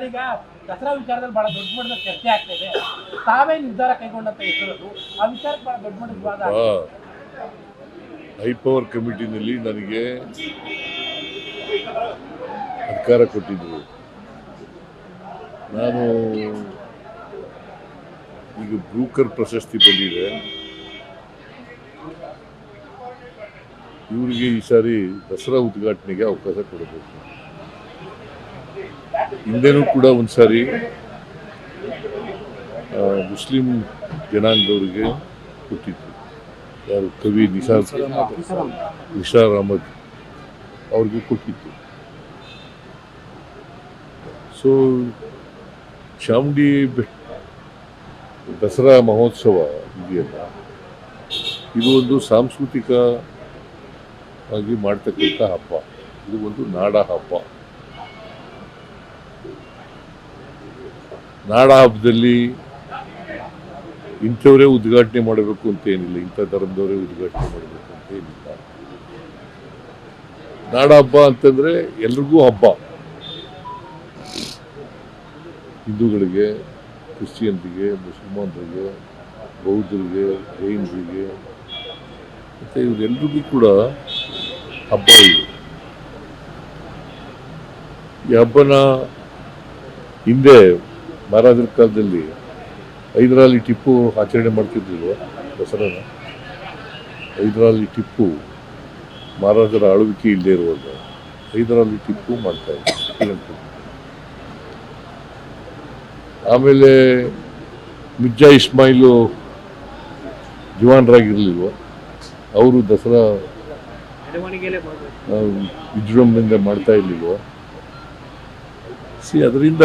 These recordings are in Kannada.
ಸರ್ ಈಗ ದಸರಾ ವಿಚಾರದಲ್ಲಿ ಬಹಳ ದೊಡ್ಡ ಮಟ್ಟದ ಚರ್ಚೆ ಆಗ್ತಾ ಇದೆ. ತಾವೇ ನಿರ್ಧಾರ ಕೈಗೊಂಡಂತ ಹೆಸರು ಆ ವಿಚಾರಕ್ಕೆ ಬಹಳ ದೊಡ್ಡ ಮಟ್ಟದ ಇದೆ. ಹೈ ಪವರ್ ಕಮಿಟಿನಲ್ಲಿ ನನಗೆ ಅಧಿಕಾರ ಕೊಟ್ಟಿದ್ರು. ನಾನು ಈಗ ಬ್ರೂಕರ್ ಪ್ರಶಸ್ತಿ ಬಂದಿದೆ. ಇವರಿಗೆ ಈ ಸಾರಿ ದಸರಾ ಉದ್ಘಾಟನೆಗೆ ಅವಕಾಶ ಕೊಡಬೇಕು. ಹಿಂದೆನೂ ಕೂಡ ಒಂದ್ಸಾರಿ ಸಾರಿ ಮುಸ್ಲಿಂ ಜನಾಂಗದವರಿಗೆ ಕೊಟ್ಟಿತ್ತು ಯಾರು ಕವಿ ನಿಸಾರ್ ನಿಸಾರ್ ಅಹಮದ್ ಅವ್ರಿಗೆ ಕೊಟ್ಟಿತ್ತು. ಸೊ ಚಾಮುಂಡಿ ಬೆಟ್ ದಸರಾ ಮಹೋತ್ಸವ ಇದೆಯಲ್ಲ, ಇದು ಒಂದು ಸಾಂಸ್ಕೃತಿಕ ಆಗಿ ಮಾಡ್ತಕ್ಕಂಥ ಹಬ್ಬ. ಇದು ಒಂದು ನಾಡ ಹಬ್ಬ. ನಾಡ ಹಬ್ಬದಲ್ಲಿ ಇಂಥವರೇ ಉದ್ಘಾಟನೆ ಮಾಡಬೇಕು ಅಂತ ಏನಿಲ್ಲ, ಇಂಥ ಧರ್ಮದವರೇ ಉದ್ಘಾಟನೆ ಮಾಡಬೇಕು ಅಂತ ಏನಿಲ್ಲ. ನಾಡ ಹಬ್ಬ ಅಂತಂದ್ರೆ ಎಲ್ರಿಗೂ ಹಬ್ಬ. ಹಿಂದೂಗಳಿಗೆ, ಕ್ರಿಶ್ಚಿಯನ್ರಿಗೆ, ಮುಸಲ್ಮಾನರಿಗೆ, ಬೌದ್ಧರಿಗೆ, ಜೈನರಿಗೆ, ಮತ್ತು ಇವರೆಲ್ರಿಗೂ ಕೂಡ ಹಬ್ಬ ಇದೆ ಈ ಹಬ್ಬನ ಹಿಂದೆ ಮಹಾರಾಜರ ಕಾಲದಲ್ಲಿ ಹೈದರಾಲಿ ಟಿಪ್ಪು ಆಚರಣೆ ಮಾಡ್ತಿದ್ದರು ದಸರಾನ? ಹೈದರಾಲಿ ಟಿಪ್ಪು ಮಹಾರಾಜರ ಆಳ್ವಿಕೆ ಇಲ್ಲದೆ ಇರುವಾಗ ಹೈದರಾಲಿ ಟಿಪ್ಪು ಮಾಡ್ತಾ ಶ್ರೀಲಂಕಾ. ಆಮೇಲೆ ಮಿರ್ಜಾ ಇಸ್ಮಾಯಿಲು ಜವಾನರಾಗಿರ್ಲಿಲ್ವ? ಅವರು ದಸರಾ ವಿಜೃಂಭಣೆಯಿಂದ ಮಾಡ್ತಾ ಇರ್ಲಿಲ್ವ? ಸಿ, ಅದರಿಂದ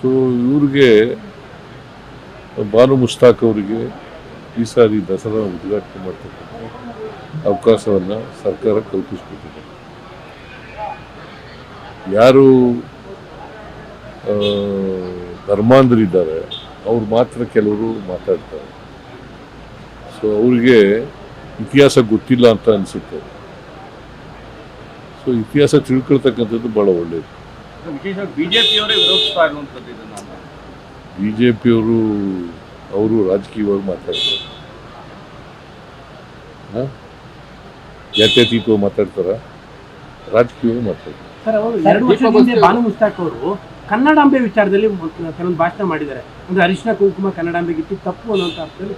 ಸೊ ಇವ್ರಿಗೆ ಬಾನು ಮುಸ್ತಾಕ್ ಅವರಿಗೆ ಈ ಸಾರಿ ದಸರಾ ಉದ್ಘಾಟನೆ ಮಾಡ್ತಕ್ಕಂಥ ಅವಕಾಶವನ್ನು ಸರ್ಕಾರ ಕಲ್ಪಿಸ್ಕೊಟ್ಟಿದೆ. ಯಾರು ಧರ್ಮಾಂಧರಿದ್ದಾರೆ, ಅವ್ರು ಮಾತ್ರ ಕೆಲವರು ಮಾತಾಡ್ತಾರೆ. ಸೊ ಅವ್ರಿಗೆ ಇತಿಹಾಸ ಗೊತ್ತಿಲ್ಲ ಅಂತ ಅನಿಸುತ್ತೆ. ಸೊ ಇತಿಹಾಸ ತಿಳ್ಕೊಳ್ತಕ್ಕಂಥದ್ದು ಭಾಳ ಒಳ್ಳೆಯದು ವಿಶೇಷವಾಗಿ ಬಿಜೆಪಿಯವರೇ ವಿರೋಧಿಸ್ತಾ ಇರುವಂತದ್ದು ಇದನ್ನ ಬಿ ಜೆ ಪಿಯವರು ಅವರು ರಾಜಕೀಯವಾಗಿ ಮಾತಾಡ್ತಾರೆ. ಹ? ಜಾತ್ಯತೀತವಾಗಿ ಮಾತಾಡ್ತಾರ? ರಾಜಕೀಯವಾಗಿ ಮಾತಾಡ್ತಾರೆ. ಸರ್ ಅವರು ಎರಡು ವರ್ಷದ ಹಿಂದೆ ಬಾನು ಮುಸ್ತಾಕ್ ಅವರು ಕನ್ನಡಾಂಬೆ ವಿಚಾರದಲ್ಲಿ ಕೆಲವೊಂದು ಭಾಷಣ ಮಾಡಿದ್ದಾರೆ. ಅಂದ್ರೆ ಅರಿಶಿನ ಕುಂಕುಮ ಕನ್ನಡಾಂಬೆಗೆ ಇಟ್ಟು ತಪ್ಪು ಅನ್ನುವಂತ ಅರ್ಥದಲ್ಲಿ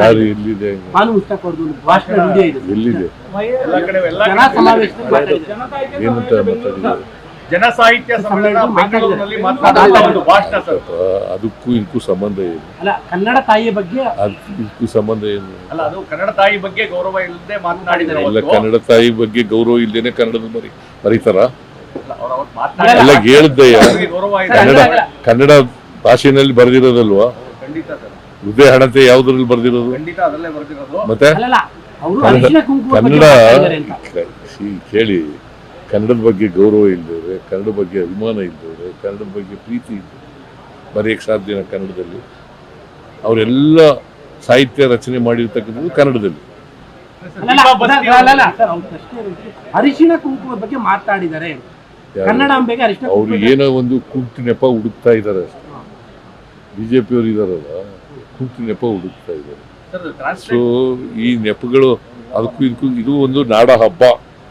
ಯಾರು ಎಲ್ಲಿದೆ ಬಾನು ಮುಸ್ತಾಕ್ ಅವ್ರದ್ದು ಒಂದು ಭಾಷಣ ವಿಡಿಯೋ ಇದೆ. ಎಲ್ಲಿದೆ ಎಲ್ಲ ಕಡೆ ಎಲ್ಲ ಜನ ಕಡೆ ಸಮಾವೇಶದಲ್ಲಿ ಮಾತಾಡಿದ್ದಾರೆ. ಏನಂತ ಮಾತಾಡಿದ್ದಾರೆ? ಜನ ಸಾಹಿತ್ಯ ಸಮ್ಮೇಳನ ಬೆಂಗಳೂರಿನಲ್ಲಿ ಮಾತನಾಡುವ ಭಾಷಣ ಸರ್. ಅದಕ್ಕೂ ಇದಕ್ಕೂ ಸಂಬಂಧ ಏನು? ಅಲ್ಲ ಕನ್ನಡ ತಾಯಿಯ ಬಗ್ಗೆ ಅದಕ್ಕೂ ಇದಕ್ಕೂ ಸಂಬಂಧ ಏನು? ಅಲ್ಲ ಅದು ಕನ್ನಡ ತಾಯಿ ಬಗ್ಗೆ ಗೌರವ ಇಲ್ಲದೆ ಮಾತನಾಡಿದ್ದಾರೆ ಇಲ್ಲ ಕನ್ನಡ ತಾಯಿ ಬಗ್ಗೆ ಗೌರವ ಇಲ್ಲದೇನೆ ಕನ್ನಡದ ಮರಿ ಮರಿತಾರ? ಮಾತನಾಡಿದ್ದಾರೆ. ಎಲ್ಲ ಇದೆ ಕನ್ನಡ ಕನ್ನಡ ಭಾಷೆನಲ್ಲಿ ಬರ್ದಿರೋದಲ್ವಾ? ಖಂಡಿತ ಸರ್. ಹೃದಯ ಹಣತೆ ಯಾವ್ದ್ರಲ್ಲಿ ಬರ್ದಿರೋದು? ಮತ್ತೆ? ಅಲ್ಲಲ್ಲ ಅವರು ಕನ್ನಡ- ಕುಂಕುಮ ಕನ್ನಡ ಅಂತ. ಕ- ಕೇಳಿ. ಕನ್ನಡದ ಬಗ್ಗೆ ಗೌರವ ಇಲ್ಲದವ್ರೆ ಕನ್ನಡ ಬಗ್ಗೆ ಅಭಿಮಾನ ಇಲ್ಲದವ್ರೆ ಕನ್ನಡದ ಬಗ್ಗೆ ಪ್ರೀತಿ ಇಲ್ದವ್ರೆ ಬರೆಯಕ್ಕೆ ಸಾಧ್ಯನ ಕನ್ನಡದಲ್ಲಿ. ಅವರೆಲ್ಲ ಸಾಹಿತ್ಯ ರಚನೆ ಮಾಡಿರ್ತಕ್ಕಂಥದ್ದು ಕನ್ನಡದಲ್ಲಿ. ಕುಂಕುಮದ ಬಗ್ಗೆ ಮಾತಾಡಿದ್ದಾರೆ ಅವ್ರು ಏನೋ ಒಂದು ಕುಂಟು ನೆಪ ಹುಡುಕ್ತಾ ಇದ್ದಾರೆ ಅಷ್ಟೇ. ಬಿಜೆಪಿಯವರು ಇದಾರಲ್ಲ ಕುಂಟು ನೆಪ ಹುಡುಕ್ತಾ ಇದ್ದಾರೆ. ಸರ್ ಸೊ ಈ ನೆಪಗಳು ಅದಕ್ಕೂ ಇದಕ್ಕೂ ಇದು ಒಂದು ನಾಡ ಹಬ್ಬ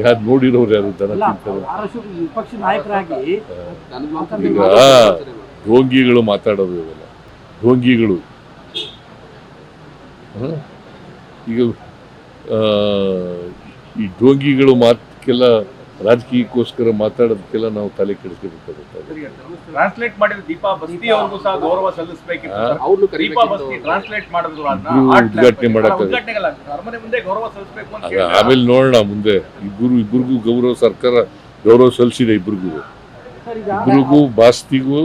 ಯಾರು ನೋಡಿರೋರು ಯಾರು ದನ ತಿಂತಾರೆ? ಈಗ ಢೋಂಗಿಗಳು ಮಾತಾಡೋದು ಇವೆಲ್ಲ. ಢೋಂಗಿಗಳು? ಈಗ ಈ ಢೋಂಗಿಗಳು ಮಾತಕ್ಕೆಲ್ಲ ರಾಜಕೀಯಕ್ಕೋಸ್ಕರ ಮಾತಾಡೋದಕ್ಕೆಲ್ಲ ನಾವು ತಲೆ ಉದ್ಘಾಟನೆ. ಮಾಡಕ್ಕೆ- ಮುಂದೆ ಗೌರವ ಸಲ್ಲಿಸಬೇಕು ಅಂತ ಆಗ ಕೇಳಿದ್ರೆ ಆಮೇಲೆ ನೋಡೋಣ ಮುಂದೆ. ಇಬ್ಬರು ಇಬ್ಬರಿಗೂ ಗೌರವ ಸರ್ಕಾರ ಗೌರವ ಸಲ್ಲಿಸಿದೆ ಇಬ್ಬರಿಗೂ. ಇಬ್ಬರಿಗೂ ಬಾಸ್ತಿಗೂ